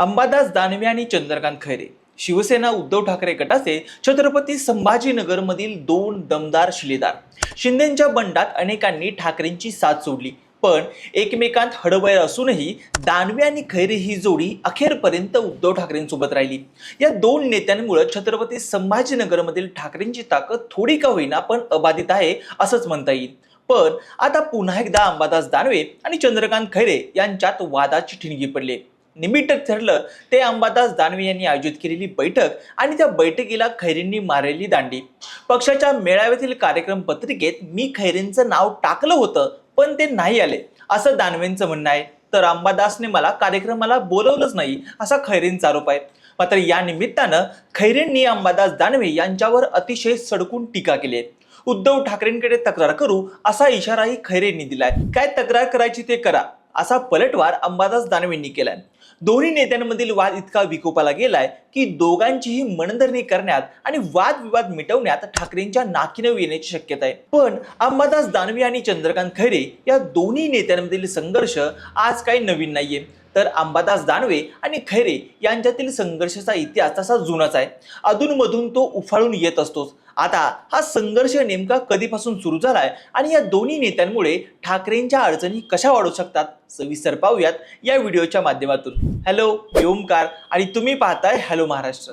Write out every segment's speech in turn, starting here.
अंबादास दानवे आणि चंद्रकांत खैरे. शिवसेना उद्धव ठाकरे गटाचे छत्रपती संभाजीनगरमधील दोन दमदार शिलेदार. शिंदेच्या बंडात अनेकांनी ठाकरेंची साथ सोडली. पण एकमेकांत हडवैर असूनही दानवे आणि खैरे ही जोडी अखेरपर्यंत उद्धव ठाकरेंसोबत राहिली. या दोन नेत्यांमुळे छत्रपती संभाजीनगरमधील ठाकरेंची ताकद थोडी का होईना पण अबाधित आहे असंच म्हणता येईल. पण आता पुन्हा एकदा अंबादास दानवे आणि चंद्रकांत खैरे यांच्यात वादाची ठिणगी पडली. निमित्त ठरलं ते अंबादास दानवे यांनी आयोजित केलेली बैठक आणि त्या बैठकीला खैरेंनी मारलेली दांडी. पक्षाच्या मेळाव्यातील कार्यक्रम पत्रिकेत मी खैरेंचं नाव टाकलं होतं पण ते नाही आले असं दानवेंचं म्हणणं आहे. तर अंबादासने मला कार्यक्रमाला बोलवलंच नाही असा खैरेंचा आरोप आहे. मात्र या निमित्तानं खैरेंनी अंबादास दानवे यांच्यावर अतिशय सडकून टीका केली आहे. उद्धव ठाकरेंकडे तक्रार करू असा इशाराही खैरेंनी दिलाय. काय तक्रार करायची ते करा असा पलटवार अंबादास दानवेंनी केलाय. दोन्ही नेत्यांमधील वाद इतका विकोपाला गेलाय की दोघांचीही मनधरणी करण्यात आणि वादविवाद मिटवण्यात ठाकरेंच्या नाकीनव येण्याची शक्यता आहे. पण अंबादास दानवे आणि चंद्रकांत खैरे या दोन्ही नेत्यांमधील संघर्ष आज काही नवीन नाहीये. तर अंबादास दानवे आणि खैरे यांच्यातील संघर्षाचा इतिहास तसा जुनाच आहे. अधूनमधून तो उफाळून येत असतोच. आता हा संघर्ष नेमका कधीपासून सुरू झालाय आणि या दोन्ही नेत्यांमुळे ठाकरेंच्या अडचणी कशा वाढू शकतात सविस्तर पाहूयात या व्हिडिओच्या माध्यमातून. हॅलो ओमकार आणि तुम्ही पाहताय हॅलो महाराष्ट्र.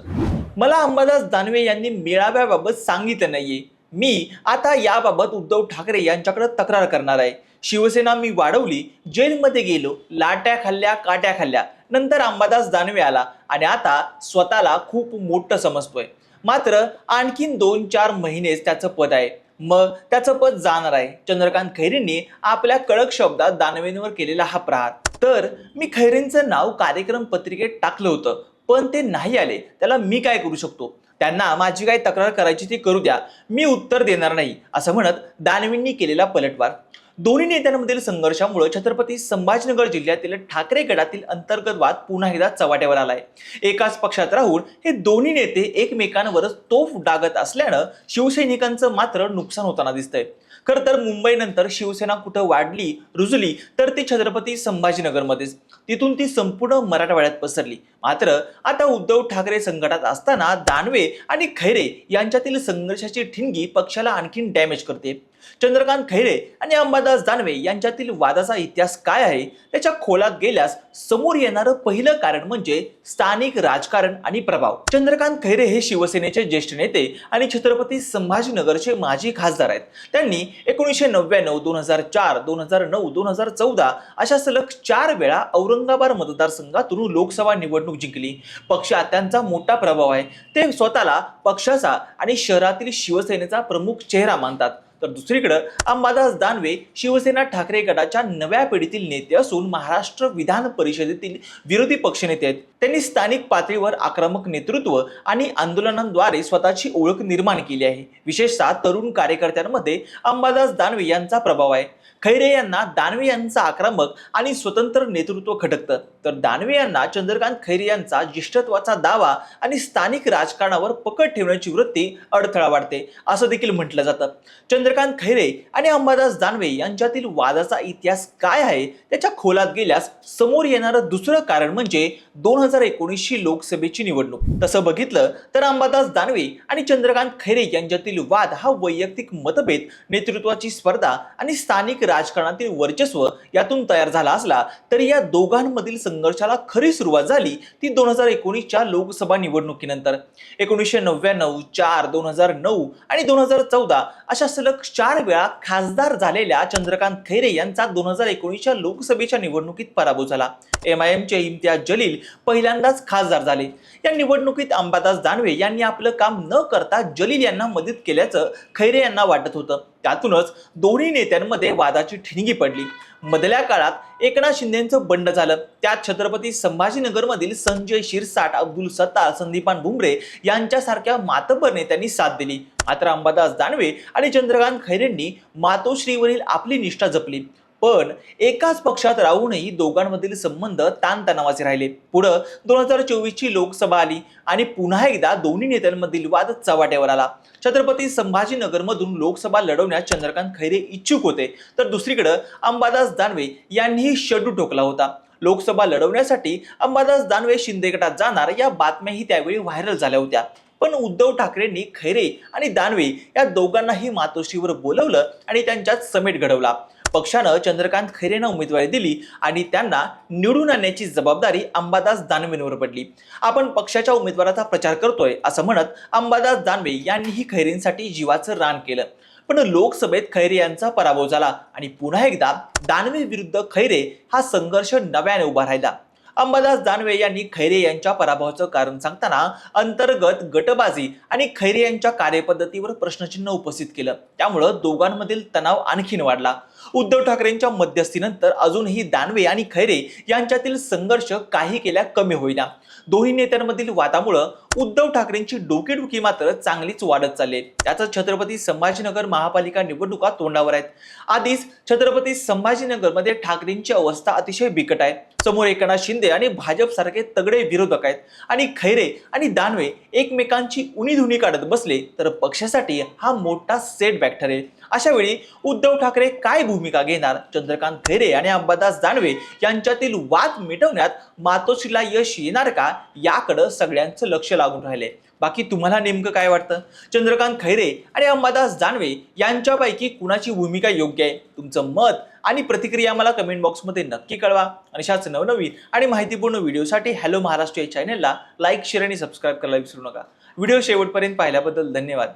मला अंबादास दानवे यांनी मेळाव्याबाबत सांगितलं नाहीये. मी आता याबाबत उद्धव ठाकरे यांच्याकडे तक्रार करणार आहे. शिवसेना मी वाढवली जेलमध्ये गेलो लाट्या खाल्ल्या काट्या खाल्ल्या. नंतर अंबादास दानवे आला आणि आता स्वतःला खूप मोठं समजतोय. मात्र आणखीन दोन चार महिनेच त्याचं पद आहे. मग त्याचं पद जाणार आहे. चंद्रकांत खैरेंनी आपल्या कडक शब्दात दानवेंवर केलेला हा प्रहार. तर मी खैरेंचं नाव कार्यक्रम पत्रिकेत टाकलं होतं पण ते नाही आले. त्याला मी काय करू शकतो? त्यांना माझी काही तक्रार करायची ती करू द्या. मी उत्तर देणार नाही असं म्हणत दानवींनी केलेला पलटवार. दोन्ही नेत्यांमधील संघर्षामुळे छत्रपती संभाजीनगर जिल्ह्यातील ठाकरे गटातील अंतर्गत वाद पुन्हा एकदा चव्हाट्यावर आलाय. एकाच पक्षात राहून हे दोन्ही नेते एकमेकांवरच तोफ डागत असल्यानं शिवसैनिकांचं मात्र नुकसान होताना दिसतंय. खरं तर मुंबईनंतर शिवसेना कुठं वाढली रुजली तर ती छत्रपती संभाजीनगरमध्येच तिथून ती संपूर्ण मराठवाड्यात पसरली. मात्र आता उद्धव ठाकरे संकटात असताना दानवे आणि खैरे यांच्यातील संघर्षाची ठिणगी पक्षाला आणखीन डॅमेज करते. चंद्रकांत खैरे आणि अंबादास दानवे यांच्यातील वादाचा इतिहास काय आहे? त्याच्या खोलात गेल्यास समोर येणारं पहिलं कारण म्हणजे स्थानिक राजकारण आणि प्रभाव. चंद्रकांत खैरे हे शिवसेनेचे ज्येष्ठ नेते आणि छत्रपती संभाजीनगरचे माजी खासदार आहेत. त्यांनी एकोणीसशे नव्याण्णव दोन हजार चार दोन हजार नऊ दोन हजार चौदा अशा सलग चार वेळा औरंगाबाद मतदारसंघातून लोकसभा निवडणूक जिंकली. पक्षात त्यांचा मोठा प्रभाव आहे. ते स्वतःला पक्षाचा आणि शहरातील शिवसेनेचा प्रमुख चेहरा मानतात. तर दुसरीकडे अंबादास दानवे शिवसेना ठाकरे गटाच्या नव्या पिढीतील नेते असून महाराष्ट्र विधान परिषदेतील विरोधी पक्षनेते आहेत. त्यांनी स्थानिक पातळीवर आक्रमक नेतृत्व आणि आंदोलनांद्वारे स्वतःची ओळख निर्माण केली आहे. विशेषतः तरुण कार्यकर्त्यांमध्ये अंबादास दानवे यांचा प्रभाव आहे. खैरे यांना दानवे यांचा आक्रमक आणि स्वतंत्र नेतृत्व खटकतं. तर दानवे यांना चंद्रकांत खैरे यांचा ज्येष्ठत्वाचा दावा आणि स्थानिक राजकारणावर पकड ठेवण्याची वृत्ती अडथळा वाढते असं देखील म्हटलं जातं. चंद्र चंद्रकांत खैरे आणि अंबादास दानवे यांच्यातील वादाचा इतिहास काय आहे त्याच्या खोलात गेल्यास समोर येणारं दुसरं कारण म्हणजे दोन हजार एकोणीसची लोकसभेची निवडणूक. तसं बघितलं तर अंबादास दानवे आणि चंद्रकांत खैरे यांच्यातील वाद हा वैयक्तिक मतभेद नेतृत्वाची स्पर्धा आणि स्थानिक राजकारणातील वर्चस्व यातून तयार झाला असला तरी या दोघांमधील संघर्षाला खरी सुरुवात झाली ती दोन हजार एकोणीसच्या लोकसभा निवडणुकीनंतर. एकोणीसशे नव्याण्णव चार दोन हजार नऊ आणि दोन हजार चौदा अशा सलग चार वेळा खासदार झालेल्या चंद्रकांत खैरे यांचा दोन हजार एकोणीसच्या लोकसभेच्या निवडणुकीत पराभव झाला. एम आय एमचे इम्तियाज जलील पहिल्यांदाच खासदार झाले. या निवडणुकीत अंबादास दानवे यांनी आपलं काम न करता जलील यांना मदत केल्याचं खैरे यांना वाटत होतं. त्यातूनच दोन्ही नेत्यांमध्ये वादाची ठिणगी पडली. मधल्या काळात एकनाथ शिंदेचं बंड झालं. त्यात छत्रपती संभाजीनगरमधील संजय शिरसाट अब्दुल सत्तार संदीपान भुमरे यांच्यासारख्या मातबर नेत्यांनी साथ दिली. मात्र अंबादास दानवे आणि चंद्रकांत खैरेंनी मातोश्रीवरील आपली निष्ठा जपली. पण एकाच पक्षात राहूनही दोघांमधील संबंध ताणतणावाचे राहिले. पुढं दोन हजार चोवीसची लोकसभा आली आणि पुन्हा एकदा दोन्ही नेत्यांमधील वाद चव्हाट्यावर आला. छत्रपती संभाजीनगरमधून लोकसभा लढवण्यास चंद्रकांत खैरे इच्छुक होते. तर दुसरीकडं अंबादास दानवे यांनीही शडू ठोकला होता. लोकसभा लढवण्यासाठी अंबादास दानवे शिंदे गटात जाणार या बातम्याही त्यावेळी व्हायरल झाल्या होत्या. पण उद्धव ठाकरेंनी खैरे आणि दानवे या दोघांनाही मातोश्रीवर बोलवलं आणि त्यांच्यात समेट घडवला. पक्षानं चंद्रकांत खैरेंना उमेदवारी दिली आणि त्यांना निवडून आणण्याची जबाबदारी अंबादास दानवेंवर पडली. आपण पक्षाच्या उमेदवाराचा प्रचार करतोय असं म्हणत अंबादास दानवे यांनीही खैरेंसाठी जीवाचं रान केलं. पण लोकसभेत खैरे यांचा पराभव झाला आणि पुन्हा एकदा दानवे विरुद्ध खैरे हा संघर्ष नव्याने उभा राहिला. अंबादास दानवे यांनी खैरे यांच्या पराभवाचं कारण सांगताना अंतर्गत गटबाजी आणि खैरे यांच्या कार्यपद्धतीवर प्रश्नचिन्ह उपस्थित केलं. त्यामुळं दोघांमधील तणाव आणखीन वाढला. उद्धव ठाकरेंच्या मध्यस्थीनंतर अजूनही दानवे आणि खैरे यांच्यातील संघर्ष काही केल्या कमी होईना. दोन्ही नेत्यांमधील वादामुळं उद्धव ठाकरेंची डोकेडुकी मात्र चांगलीच वाढत चालली आहे. छत्रपती संभाजीनगर महापालिका निवडणुका तोंडावर आहेत. आधीच छत्रपती संभाजीनगरमध्ये ठाकरेंची अवस्था अतिशय बिकट आहे. समोर एकनाथ शिंदे आणि भाजप सारखे तगडे विरोधक आहेत. आणि खैरे आणि दानवे एकमेकांची उणीधुणी काढत बसले तर पक्षासाठी हा मोठा सेटबॅक ठरेल. अशा वेळी उद्धव ठाकरे काय भूमिका घेणार? चंद्रकांत खैरे आणि अंबादास दानवे यांच्यातील वाद मिटवण्यात मातोश्रीला यश येणार का? याकडं सगळ्यांचं लक्ष लागून राहिले बाकी तुम्हाला नेमकं काय वाटतं? चंद्रकांत खैरे आणि अंबादास दानवे यांच्यापैकी कुणाची भूमिका योग्य आहे? तुमचं मत आणि प्रतिक्रिया मला कमेंट बॉक्समध्ये नक्की कळवा. आणि अशाच नवनवीन आणि माहितीपूर्ण व्हिडिओसाठी हॅलो महाराष्ट्र या चॅनलला लाईक शेअर आणि सबस्क्राईब करायला विसरू नका. व्हिडिओ शेवटपर्यंत पाहिल्याबद्दल धन्यवाद.